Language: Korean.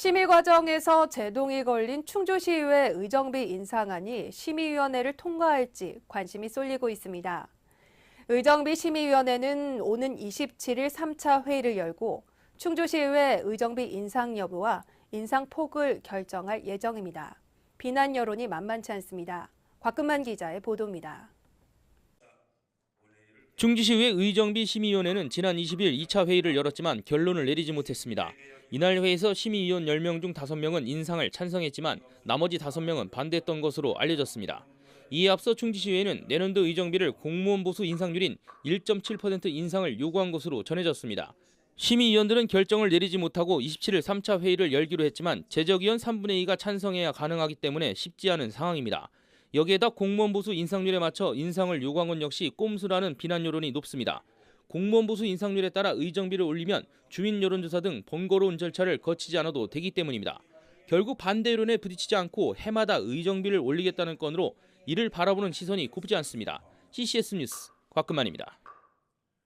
심의 과정에서 제동이 걸린 충주시의회 의정비 인상안이 심의위원회를 통과할지 관심이 쏠리고 있습니다. 의정비 심의위원회는 오는 27일 3차 회의를 열고 충주시의회 의정비 인상 여부와 인상 폭을 결정할 예정입니다. 비난 여론이 만만치 않습니다. 곽금만 기자의 보도입니다. 충주시의회 의정비 심의위원회는 지난 20일 2차 회의를 열었지만 결론을 내리지 못했습니다. 이날 회의에서 심의위원 10명 중 5명은 인상을 찬성했지만 나머지 5명은 반대했던 것으로 알려졌습니다. 이에 앞서 충주시의회는 내년도 의정비를 공무원 보수 인상률인 1.7% 인상을 요구한 것으로 전해졌습니다. 심의위원들은 결정을 내리지 못하고 27일 3차 회의를 열기로 했지만 재적위원 3분의 2가 찬성해야 가능하기 때문에 쉽지 않은 상황입니다. 여기에다 공무원 보수 인상률에 맞춰 인상을 요구한 건 역시 꼼수라는 비난 여론이 높습니다. 공무원 보수 인상률에 따라 의정비를 올리면 주민 여론조사 등 번거로운 절차를 거치지 않아도 되기 때문입니다. 결국 반대 여론에 부딪히지 않고 해마다 의정비를 올리겠다는 건으로 이를 바라보는 시선이 곱지 않습니다. CCS 뉴스 곽금만입니다.